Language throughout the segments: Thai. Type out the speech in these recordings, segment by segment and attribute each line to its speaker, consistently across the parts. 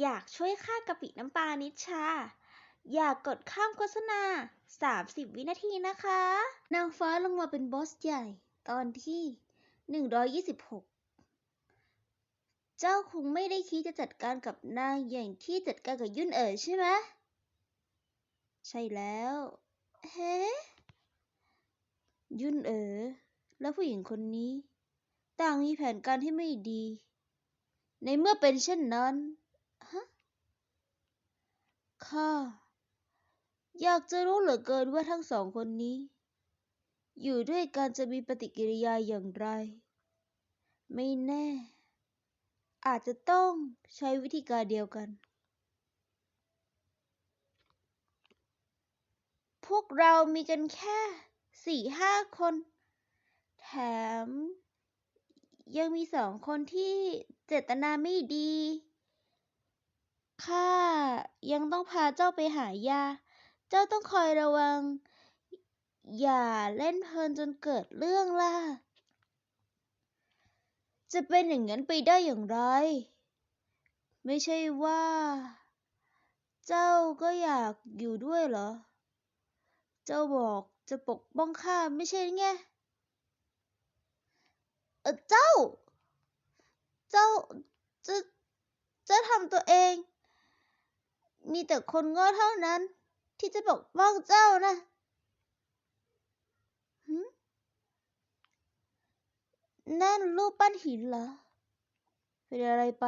Speaker 1: อยากช่วยค่ากะปิน้ำปลานิชชา อยากกดข้ามโฆษณา 30 วินาทีนะคะ นางฟ้าลงมาเป็นบอสใหญ่ ตอนที่ 126 เจ้าคงไม่ได้คิดจะจัดการกับนางอย่างที่จัดการกับยุ่นเอ๋อใช่ไหม ใช่แล้ว เฮ้ ยุ่นเอ๋อและผู้หญิงคนนี้ ต่างมีแผนการที่ไม่ดี ในเมื่อเป็นเช่นนั้น ข้า อยากจะรู้เหลือเกินว่าทั้งสองคนนี้ อยู่ด้วยกันจะมีปฏิกิริยาอย่างไร ไม่แน่ อาจจะต้องใช้วิธีการเดียวกัน พวกเรามีกันแค่สี่ห้าคน แถม ยังมีสองคนที่เจตนาไม่ดี ข้ายังต้องพาเจ้าไปหายา เจ้าต้องคอยระวัง อย่าเล่นเพลินจนเกิดเรื่องล่ะ จะเป็นอย่างนั้นไปได้อย่างไร ไม่ใช่ว่า เจ้าก็อยากอยู่ด้วยเหรอ เจ้าบอกจะปกป้องข้าไม่ใช่ไงเออเจ้า เจ้าจะจะทำตัวเอง มีแต่คนโง่เท่านั้น ที่จะปกป้องเจ้านะหึนั่นรูปปั้นหินเหรอเป็นอะไรไป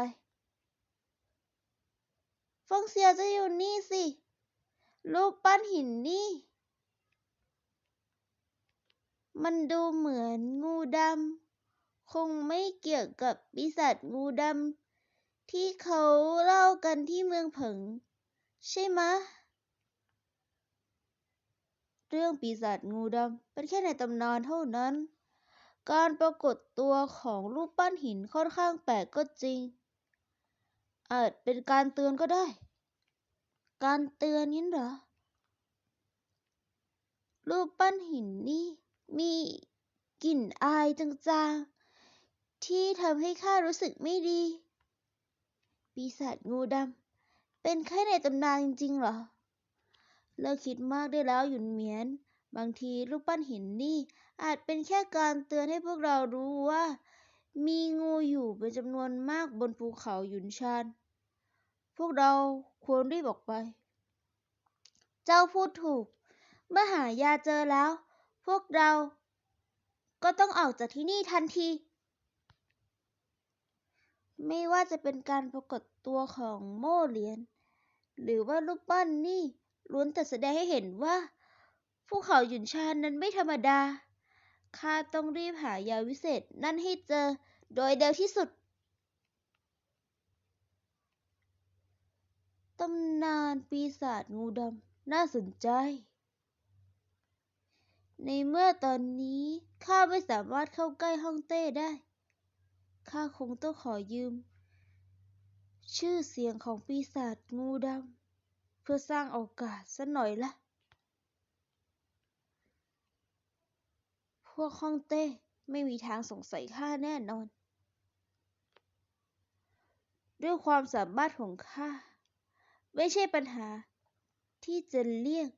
Speaker 1: ฟงเซียจะอยู่นี่สิ รูปปั้นหินนี่ มันดูเหมือนงูดำ คงไม่เกี่ยวกับปีศาจงูดำที่เขาเล่ากันที่เมืองเผิง ใช่ไหมเรื่องปีศาจงูดำเป็นแค่ในตำนานเท่านั้น การปรากฏตัวของรูปปั้นหินค่อนข้างแปลกก็จริง อาจเป็นการเตือนก็ได้ การเตือนนี้เหรอ รูปปั้นหินนี่มีกลิ่นอายจางๆ ที่ทำให้ข้ารู้สึกไม่ดี ปีศาจงูดำ เป็นแค่ในตำนานจริงๆเหรอ เลิกคิดมากได้แล้วหยุนเหมียน บางทีรูปปั้นหินนี่ อาจเป็นแค่การเตือนให้พวกเรารู้ว่า มีงูอยู่เป็นจำนวนมากบนภูเขาหยุนชานพวกเราควรรีบออกไป เจ้าพูดถูก เมื่อหายาเจอแล้ว พวกเราก็ต้องออกจากที่นี่ทันที ไม่ว่าจะเป็นการปรากฏตัวของโม่เหรียญ หรือว่ารูปปั้นนี่ล้วนแต่แสดงให้เห็นว่าภูเขาหยุนชานนั้นไม่ธรรมดา ข้าต้องรีบหายาวิเศษนั่นให้เจอโดยเร็วที่สุด ตำนานปีศาจงูดำน่าสนใจ ในเมื่อตอนนี้ข้าไม่สามารถเข้าใกล้ฮ่องเต้ได้ ข้าคงต้องขอยืม ชื่อเสียงของปีศาจงูดำเพื่อสร้างโอกาสสักหน่อยละ พวกฮ่องเต้ไม่มีทางสงสัยข้าแน่นอน ด้วยความสามารถของข้า ไม่ใช่ปัญหา ที่จะเรียก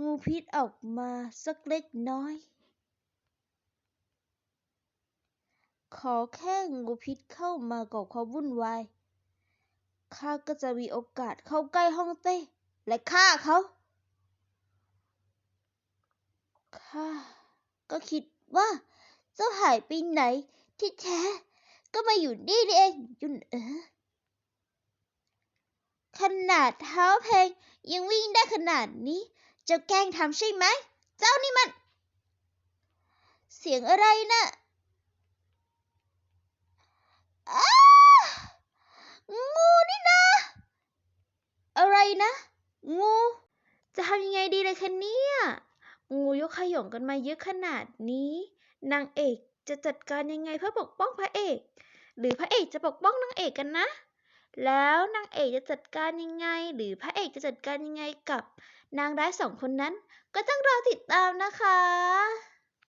Speaker 1: งูพิษออกมาสักเล็กน้อย ขอแค่งูพิษเข้ามาก่อความวุ่นวาย ข้าก็จะมีโอกาสเข้าใกล้ฮ่องเต้ และฆ่าเขาข้าก็คิดว่า เจ้าหายไปไหนที่แท้ ก็มาอยู่นี่นี่เองยุนเอ๋อขนาดเท้าเพลงยังวิ่งได้ขนาดนี้จ้าแกล้งทำใช่ไหม เจ้านี่มัน เสียงอะไรนะ่ะอ้างูนี่นะ อะไรนะ งู จะทำยังไงดีเลย คะเนี่ย งูยกขย่งกันมาเยอะขนาดนี้ นางเอกจะจัดการยังไงเพื่อปกป้องพระเอก หรือพระเอกจะปกป้องนางเอกกันนะ แล้วนางเอกจะจัดการยังไง หรือพระเอกจะจัดการยังไงกับ นางร้ายสองคนนั้น ก็ต้องรอติดตามนะคะ